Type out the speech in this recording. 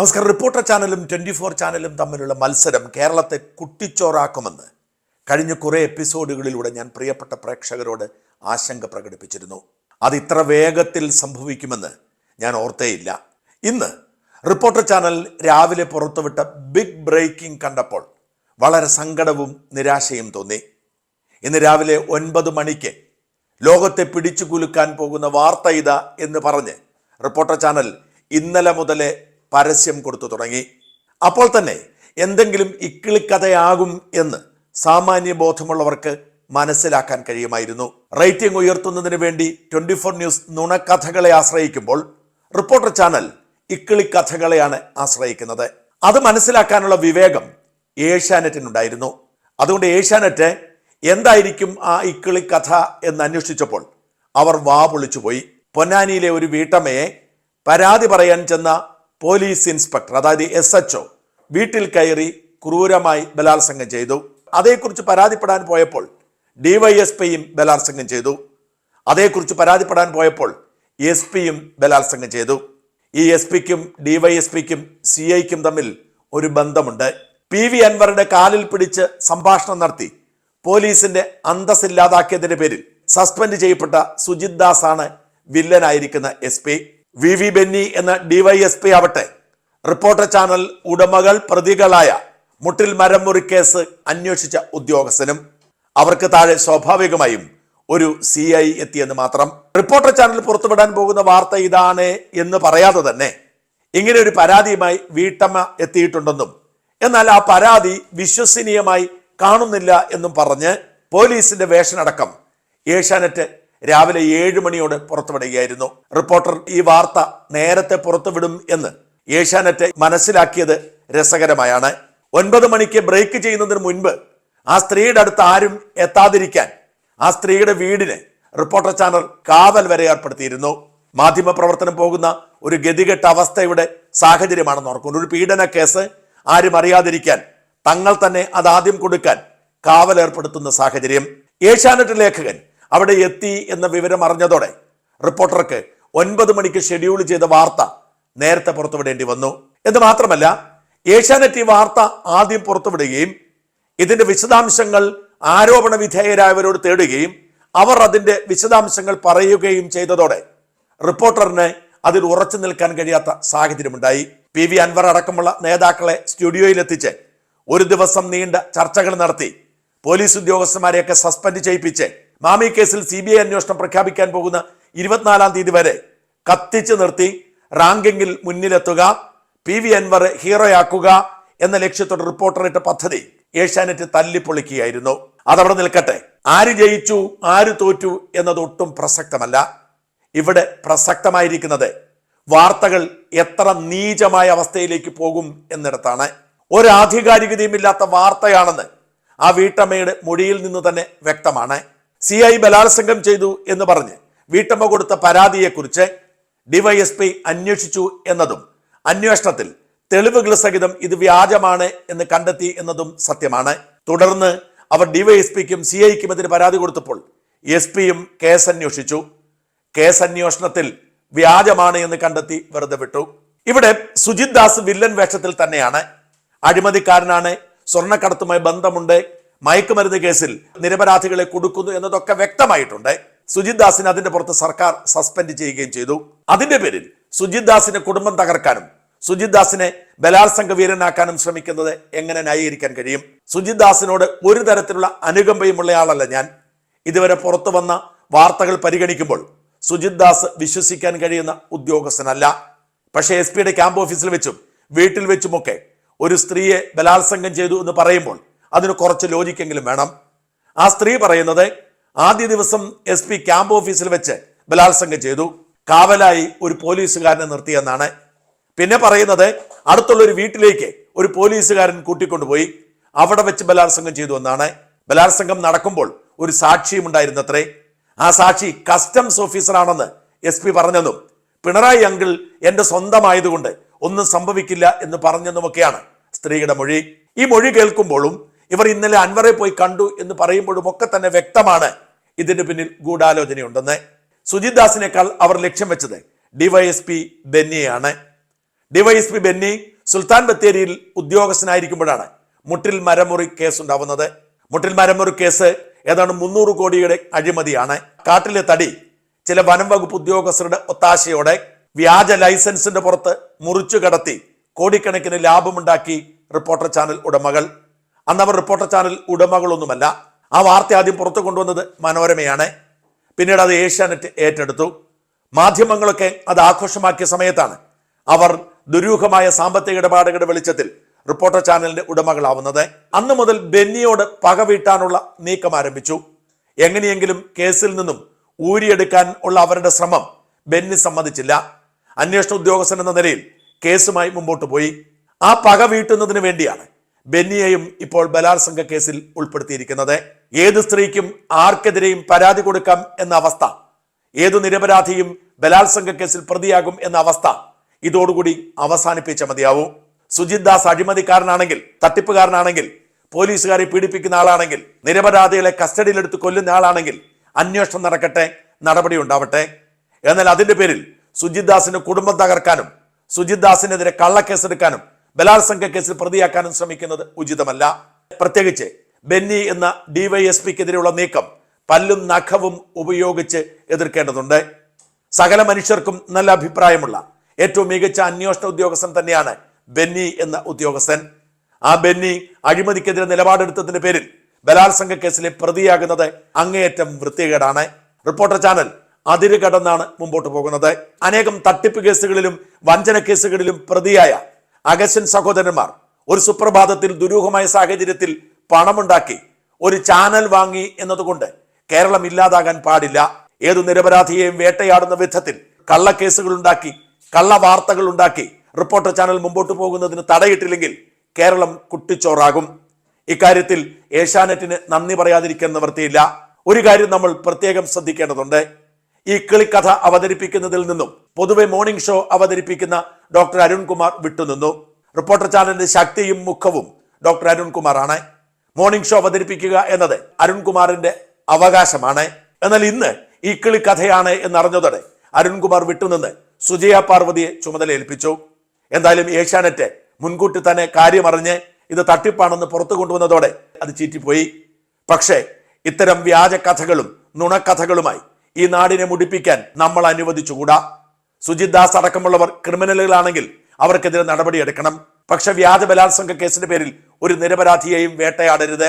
നമസ്കാരം. റിപ്പോർട്ടർ ചാനലും twenty four ചാനലും തമ്മിലുള്ള മത്സരം കേരളത്തെ കുട്ടിച്ചോറാക്കുമെന്ന് കഴിഞ്ഞ കുറേ എപ്പിസോഡുകളിലൂടെ ഞാൻ പ്രിയപ്പെട്ട പ്രേക്ഷകരോട് ആശങ്ക പ്രകടിപ്പിച്ചിരുന്നു. അത് ഇത്ര വേഗത്തിൽ സംഭവിക്കുമെന്ന് ഞാൻ ഓർത്തേയില്ല. ഇന്ന് റിപ്പോർട്ടർ ചാനൽ രാവിലെ പുറത്തുവിട്ട ബിഗ് ബ്രേക്കിംഗ് കണ്ടപ്പോൾ വളരെ സങ്കടവും നിരാശയും തോന്നി. ഇന്ന് രാവിലെ ഒൻപത് മണിക്ക് ലോകത്തെ പിടിച്ചു കുലുക്കാൻ പോകുന്ന വാർത്ത ഇതാ എന്ന് പറഞ്ഞ് റിപ്പോർട്ടർ ചാനൽ ഇന്നലെ മുതലേ പരസ്യം കൊടുത്തു തുടങ്ങി. അപ്പോൾ തന്നെ എന്തെങ്കിലും ഇക്കിളിക്കഥയാകും എന്ന് സാമാന്യ ബോധമുള്ളവർക്ക് മനസ്സിലാക്കാൻ കഴിയുമായിരുന്നു. റേറ്റിംഗ് ഉയർത്തുന്നതിന് വേണ്ടി ട്വന്റി ഫോർ ന്യൂസ് നുണക്കഥകളെ ആശ്രയിക്കുമ്പോൾ റിപ്പോർട്ടർ ചാനൽ ഇക്കിളിക്കഥകളെയാണ് ആശ്രയിക്കുന്നത്. അത് മനസ്സിലാക്കാനുള്ള വിവേകം ഏഷ്യാനെറ്റിനുണ്ടായിരുന്നു. അതുകൊണ്ട് ഏഷ്യാനെറ്റ് എന്തായിരിക്കും ആ ഇക്കിളി കഥ എന്ന് അന്വേഷിച്ചപ്പോൾ അവർ വാ പൊളിച്ചുപോയി. പൊന്നാനിയിലെ ഒരു വീട്ടമ്മയെ പരാതി പറയാൻ ചെന്ന പോലീസ് ഇൻസ്പെക്ടർ അതായത് എസ് എച്ച് വീട്ടിൽ കയറി ക്രൂരമായി ബലാത്സംഗം ചെയ്തു. അതേക്കുറിച്ച് പരാതിപ്പെടാൻ പോയപ്പോൾ ഡിവൈഎസ്പിയും ബലാത്സംഗം ചെയ്തു. അതേക്കുറിച്ച് പരാതിപ്പെടാൻ പോയപ്പോൾ എസ് പിയും ബലാത്സംഗം ചെയ്തു. ഈ എസ് പിക്കും ഡിവൈഎസ്പിക്കും സി ഐക്കും തമ്മിൽ ഒരു ബന്ധമുണ്ട്. പി വി അൻവറുടെ കാലിൽ പിടിച്ച് സംഭാഷണം നടത്തി പോലീസിന്റെ അന്തസ്സില്ലാതാക്കിയതിന്റെ പേരിൽ സസ്പെൻഡ് ചെയ്യപ്പെട്ട സുജിത് ദാസ് ആണ് വില്ലനായിരിക്കുന്ന S P. V V Benny എന്ന ഡിവൈഎസ്പി ആവട്ടെ. റിപ്പോർട്ടർ ചാനൽ ഉടമകൾ പ്രതികളായ മുട്ടിൽ മരം കേസ് അന്വേഷിച്ച ഉദ്യോഗസ്ഥനും അവർക്ക് താഴെ സ്വാഭാവികമായും ഒരു സി ഐ എത്തിയെന്ന് മാത്രം. റിപ്പോർട്ടർ ചാനൽ പുറത്തുവിടാൻ പോകുന്ന വാർത്ത ഇതാണ് എന്ന് പറയാതെ തന്നെ ഇങ്ങനെ ഒരു പരാതിയുമായി വീട്ടമ്മ എത്തിയിട്ടുണ്ടെന്നും എന്നാൽ ആ പരാതി വിശ്വസനീയമായി കാണുന്നില്ല എന്നും പറഞ്ഞ് പോലീസിന്റെ വേഷനടക്കം ഏഷ്യാനെറ്റ് രാവിലെ ഏഴ് മണിയോടെ പുറത്തുവിടുകയായിരുന്നു. റിപ്പോർട്ടർ ഈ വാർത്ത നേരത്തെ പുറത്തുവിടും എന്ന് ഏഷ്യാനെറ്റ് മനസ്സിലാക്കിയത് രസകരമായാണ്. ഒൻപത് മണിക്ക് ബ്രേക്ക് ചെയ്യുന്നതിന് മുൻപ് ആ സ്ത്രീയുടെ അടുത്ത് ആരും എത്താതിരിക്കാൻ ആ സ്ത്രീയുടെ വീടിന് റിപ്പോർട്ടർ ചാനൽ കാവൽ വരെ ഏർപ്പെടുത്തിയിരുന്നു. മാധ്യമ പ്രവർത്തനം പോകുന്ന ഒരു ഗതികെട്ട അവസ്ഥയുടെ സാഹചര്യമാണെന്ന് ഓർക്കുന്നു. ഒരു പീഡന കേസ് ആരും അറിയാതിരിക്കാൻ തങ്ങൾ തന്നെ അതാദ്യം കൊടുക്കാൻ കാവൽ ഏർപ്പെടുത്തുന്ന സാഹചര്യം. ഏഷ്യാനെറ്റ് ലേഖകൻ അവിടെ എത്തി എന്ന വിവരം അറിഞ്ഞതോടെ റിപ്പോർട്ടർക്ക് ഒൻപത് മണിക്ക് ഷെഡ്യൂൾ ചെയ്ത വാർത്ത നേരത്തെ പുറത്തുവിടേണ്ടി വന്നു. എന്ന് മാത്രമല്ല ഏഷ്യാനെറ്റ് ഈ വാർത്ത ആദ്യം പുറത്തുവിടുകയും ഇതിന്റെ വിശദാംശങ്ങൾ ആരോപണ വിധേയരായവരോട് തേടുകയും അവർ അതിന്റെ വിശദാംശങ്ങൾ പറയുകയും ചെയ്തതോടെ റിപ്പോർട്ടറിന് അതിൽ ഉറച്ചു നിൽക്കാൻ കഴിയാത്ത സാഹചര്യമുണ്ടായി. പി വി അൻവർ അടക്കമുള്ള നേതാക്കളെ സ്റ്റുഡിയോയിലെത്തിച്ച് ഒരു ദിവസം നീണ്ട ചർച്ചകൾ നടത്തി. പോലീസ് ഉദ്യോഗസ്ഥന്മാരെയൊക്കെ സസ്പെൻഡ് ചെയ്യിപ്പിച്ച് മാമി കേസിൽ സി ബി ഐ അന്വേഷണം പ്രഖ്യാപിക്കാൻ പോകുന്ന ഇരുപത്തിനാലാം തീയതി വരെ കത്തിച്ചു നിർത്തി റാങ്കിങ്ങിൽ മുന്നിലെത്തുക പി വി അൻവർ ഹീറോയാക്കുക എന്ന ലക്ഷ്യത്തോടെ റിപ്പോർട്ടർ ഇട്ട പദ്ധതി ഏഷ്യാനെറ്റ് തല്ലിപ്പൊളിക്കുകയായിരുന്നു. അതവിടെ നിൽക്കട്ടെ. ആര് ജയിച്ചു ആര് തോറ്റു എന്നതൊട്ടും പ്രസക്തമല്ല. ഇവിടെ പ്രസക്തമായിരിക്കുന്നത് വാർത്തകൾ എത്ര നീചമായ അവസ്ഥയിലേക്ക് പോകും എന്നിടത്താണ്. ഒരാധികാരികതയുമില്ലാത്ത വാർത്തയാണെന്ന് ആ വീട്ടമ്മയുടെ മൊഴിയിൽ നിന്ന് തന്നെ വ്യക്തമാണ്. സി ഐ ബലാത്സംഗം ചെയ്തു എന്ന് പറഞ്ഞ് വീട്ടമ്മ കൊടുത്ത പരാതിയെക്കുറിച്ച് ഡിവൈഎസ്പി അന്വേഷിച്ചു എന്നതും അന്വേഷണത്തിൽ തെളിവുകൾ സഹിതം ഇത് വ്യാജമാണ് എന്ന് കണ്ടെത്തി എന്നതും സത്യമാണ്. തുടർന്ന് അവർ ഡിവൈഎസ്പിക്കും സി ഐക്കും എതിരെ പരാതി കൊടുത്തപ്പോൾ എസ് പിയും കേസ് അന്വേഷിച്ചു. കേസ് അന്വേഷണത്തിൽ വ്യാജമാണ് എന്ന് കണ്ടെത്തി വെറുതെ വിട്ടു. ഇവിടെ സുജിത് ദാസ് വില്ലൻ വേഷത്തിൽ തന്നെയാണ്. അഴിമതിക്കാരനാണ്. സ്വർണക്കടത്തുമായി ബന്ധമുണ്ട്. മയക്കുമരുന്ന് കേസിൽ നിരപരാധികളെ കൊടുക്കുന്നു എന്നതൊക്കെ വ്യക്തമായിട്ടുണ്ട്. സുജിത് ദാസിനെ അതിന്റെ പുറത്ത് സർക്കാർ സസ്പെൻഡ് ചെയ്യുകയും ചെയ്തു. അതിന്റെ പേരിൽ സുജിത് ദാസിന്റെ കുടുംബം തകർക്കാനും സുജിത് ദാസിനെ ബലാത്സംഗ വീരനാക്കാനും ശ്രമിക്കുന്നത് എങ്ങനെ ന്യായീകരിക്കാൻ കഴിയും? സുജിത് ദാസിനോട് ഒരു തരത്തിലുള്ള അനുകമ്പയുമുള്ള ആളല്ല ഞാൻ. ഇതുവരെ പുറത്തു വന്ന വാർത്തകൾ പരിഗണിക്കുമ്പോൾ സുജിത് ദാസ് വിശ്വസിക്കാൻ കഴിയുന്ന ഉദ്യോഗസ്ഥനല്ല. പക്ഷേ എസ് പിയുടെ ക്യാമ്പ് ഓഫീസിൽ വെച്ചും വീട്ടിൽ വെച്ചുമൊക്കെ ഒരു സ്ത്രീയെ ബലാത്സംഗം ചെയ്തു എന്ന് പറയുമ്പോൾ അതിന് കുറച്ച് ലോജിക്കെങ്കിലും വേണം. ആ സ്ത്രീ പറയുന്നത് ആദ്യ ദിവസം എസ് പി ക്യാമ്പ് ഓഫീസിൽ വെച്ച് ബലാത്സംഗം ചെയ്തു. കാവലായി ഒരു പോലീസുകാരനെ നിർത്തിയെന്നാണ്. പിന്നെ പറയുന്നത് അടുത്തുള്ള ഒരു വീട്ടിലേക്ക് ഒരു പോലീസുകാരൻ കൂട്ടിക്കൊണ്ടുപോയി. അവിടെ വെച്ച് ബലാത്സംഗം ചെയ്തു എന്നാണ്. ബലാത്സംഗം നടക്കുമ്പോൾ ഒരു സാക്ഷിയും ഉണ്ടായിരുന്നത്രേ. ആ സാക്ഷി കസ്റ്റംസ് ഓഫീസറാണെന്ന് എസ് പി പറഞ്ഞെന്നും പിണറായി അങ്കിൾ എന്റെ സ്വന്തമായതുകൊണ്ട് ഒന്നും സംഭവിക്കില്ല എന്ന് പറഞ്ഞെന്നുമൊക്കെയാണ് സ്ത്രീയുടെ മൊഴി. ഈ മൊഴി കേൾക്കുമ്പോഴും ഇവർ ഇന്നലെ അൻവറെ പോയി കണ്ടു എന്ന് പറയുമ്പോഴും ഒക്കെ തന്നെ വ്യക്തമാണ് ഇതിന് പിന്നിൽ ഗൂഢാലോചനയുണ്ടെന്ന്. സുജിത് ദാസിനേക്കാൾ അവർ ലക്ഷ്യം വെച്ചത് ഡിവൈഎസ്പി ബെന്നിയാണ് ഡിവൈഎസ്പി ബെന്നി സുൽത്താൻ ബത്തേരിയിൽ ഉദ്യോഗസ്ഥനായിരിക്കുമ്പോഴാണ് മുട്ടിൽ മരമുറി കേസ് ഉണ്ടാവുന്നത് മുട്ടിൽ മരമുറി കേസ് ഏതാണ്ട് മുന്നൂറ് കോടിയുടെ അഴിമതിയാണ്. കാട്ടിലെ തടി ചില വനം വകുപ്പ് ഉദ്യോഗസ്ഥരുടെ ഒത്താശയോടെ വ്യാജ ലൈസൻസിന്റെ പുറത്ത് മുറിച്ചു കടത്തി കോടിക്കണക്കിന് ലാഭമുണ്ടാക്കി റിപ്പോർട്ടർ ചാനൽ ഉടമകൾ അന്നവർ റിപ്പോർട്ടർ ചാനൽ ഉടമകളൊന്നുമല്ല. ആ വാർത്ത ആദ്യം പുറത്തു കൊണ്ടുവന്നത് മനോരമയാണ്. പിന്നീട് അത് ഏഷ്യാനെറ്റ് ഏറ്റെടുത്തു. മാധ്യമങ്ങളൊക്കെ അത് ആഘോഷമാക്കിയ സമയത്താണ് അവർ ദുരൂഹമായ സാമ്പത്തിക ഇടപാടുകളുടെ വെളിച്ചത്തിൽ റിപ്പോർട്ടർ ചാനലിന്റെ ഉടമകളാവുന്നത്. അന്ന് മുതൽ ബെന്നിയോട് പക വീട്ടാനുള്ള നീക്കം ആരംഭിച്ചു. എങ്ങനെയെങ്കിലും കേസിൽ നിന്നും ഊരിയെടുക്കാൻ ഉള്ള അവരുടെ ശ്രമം ബെന്നി സമ്മതിച്ചില്ല. അന്വേഷണ ഉദ്യോഗസ്ഥൻ എന്ന നിലയിൽ കേസുമായി മുമ്പോട്ട് പോയി. ആ പക വീട്ടുന്നതിന് വേണ്ടിയാണ് ബെന്നിയെയും ഇപ്പോൾ ബലാത്സംഗ കേസിൽ ഉൾപ്പെടുത്തിയിരിക്കുന്നത്. ഏത് സ്ത്രീക്കും ആർക്കെതിരെയും പരാതി കൊടുക്കാം എന്ന അവസ്ഥ. ഏതു നിരപരാധിയും ബലാത്സംഗ കേസിൽ പ്രതിയാകും എന്ന അവസ്ഥ. ഇതോടുകൂടി അവസാനിപ്പിച്ച മതിയാവൂ. സുജിത് ദാസ് അഴിമതിക്കാരനാണെങ്കിൽ തട്ടിപ്പുകാരനാണെങ്കിൽ പോലീസുകാരെ പീഡിപ്പിക്കുന്ന ആളാണെങ്കിൽ നിരപരാധികളെ കസ്റ്റഡിയിലെടുത്ത് കൊല്ലുന്ന ആളാണെങ്കിൽ അന്വേഷണം നടക്കട്ടെ നടപടി ഉണ്ടാവട്ടെ. എന്നാൽ അതിന്റെ പേരിൽ സുജിത് ദാസിന്റെ കുടുംബം തകർക്കാനും സുജിത് ദാസിനെതിരെ കള്ളക്കേസെടുക്കാനും ബലാത്സംഗ കേസിൽ പ്രതിയാക്കാനും ശ്രമിക്കുന്നത് ഉചിതമല്ല. പ്രത്യേകിച്ച് ബെന്നി എന്ന ഡിവൈഎസ്പിക്കെതിരെയുള്ള നീക്കം പല്ലും നഖവും ഉപയോഗിച്ച് എതിർക്കേണ്ടതുണ്ട്. സകല മനുഷ്യർക്കും നല്ല അഭിപ്രായമുള്ള ഏറ്റവും മികച്ച അന്വേഷണ ഉദ്യോഗസ്ഥൻ തന്നെയാണ് ബെന്നി എന്ന ഉദ്യോഗസ്ഥൻ. ആ ബെന്നി അഴിമതിക്കെതിരെ നിലപാടെടുത്തതിന്റെ പേരിൽ ബലാത്സംഗ കേസിലെ പ്രതിയാകുന്നത് അങ്ങേയറ്റം വൃത്തികേടാണ്. റിപ്പോർട്ടർ ചാനൽ അതിര് കടന്നാണ് മുമ്പോട്ട് പോകുന്നത്. അനേകം തട്ടിപ്പ് കേസുകളിലും വഞ്ചന കേസുകളിലും പ്രതിയായ അഗസ്യൻ സഹോദരന്മാർ ഒരു സുപ്രഭാതത്തിൽ ദുരൂഹമായ സാഹചര്യത്തിൽ പണമുണ്ടാക്കി ഒരു ചാനൽ വാങ്ങി എന്നതുകൊണ്ട് കേരളം ഇല്ലാതാകാൻ പാടില്ല. ഏതു നിരപരാധിയെയും വേട്ടയാടുന്ന വിധത്തിൽ കള്ളക്കേസുകൾ ഉണ്ടാക്കി കള്ള വാർത്തകൾ ഉണ്ടാക്കി റിപ്പോർട്ടർ ചാനൽ മുമ്പോട്ട് പോകുന്നതിന് തടയിട്ടില്ലെങ്കിൽ കേരളം കുട്ടിച്ചോറാകും. ഇക്കാര്യത്തിൽ ഏഷ്യാനെറ്റിന് നന്ദി പറയാതിരിക്കാൻ നിവർത്തിയില്ല. ഒരു കാര്യം നമ്മൾ പ്രത്യേകം ശ്രദ്ധിക്കേണ്ടതുണ്ട്. ഈ കിളിക്കഥ അവതരിപ്പിക്കുന്നതിൽ നിന്നും പൊതുവെ മോർണിംഗ് ഷോ അവതരിപ്പിക്കുന്ന ഡോക്ടർ അരുൺകുമാർ വിട്ടുനിന്നു. റിപ്പോർട്ടർ ചാനലിന്റെ ശക്തിയും മുഖവും ഡോക്ടർ അരുൺകുമാറാണ്. മോർണിംഗ് ഷോ അവതരിപ്പിക്കുക എന്നത് അരുൺകുമാറിന്റെ അവകാശമാണ്. എന്നാൽ ഇന്ന് ഈ കിളി കഥയാണ് എന്നറിഞ്ഞതോടെ അരുൺകുമാർ വിട്ടുനിന്ന് സുജയ പാർവതിയെ ചുമതല ഏൽപ്പിച്ചു എന്തായാലും ഏഷ്യാനെറ്റ് മുൻകൂട്ടി തന്നെ കാര്യമറിഞ്ഞ് ഇത് തട്ടിപ്പാണെന്ന് പുറത്തു കൊണ്ടുവന്നതോടെ അത് ചീറ്റിപ്പോയി. പക്ഷേ ഇത്തരം വ്യാജ കഥകളും നുണക്കഥകളുമായി ഈ നാടിനെ മുടിപ്പിക്കാൻ നമ്മൾ അനുവദിച്ചുകൂടാ? സുജിത് ദാസ് അടക്കമുള്ളവർ ക്രിമിനലുകളാണെങ്കിൽ അവർക്കെതിരെ നടപടിയെടുക്കണം. പക്ഷെ വ്യാജ ബലാത്സംഗ കേസിന്റെ പേരിൽ ഒരു നിരപരാധിയെയും വേട്ടയാടരുത്.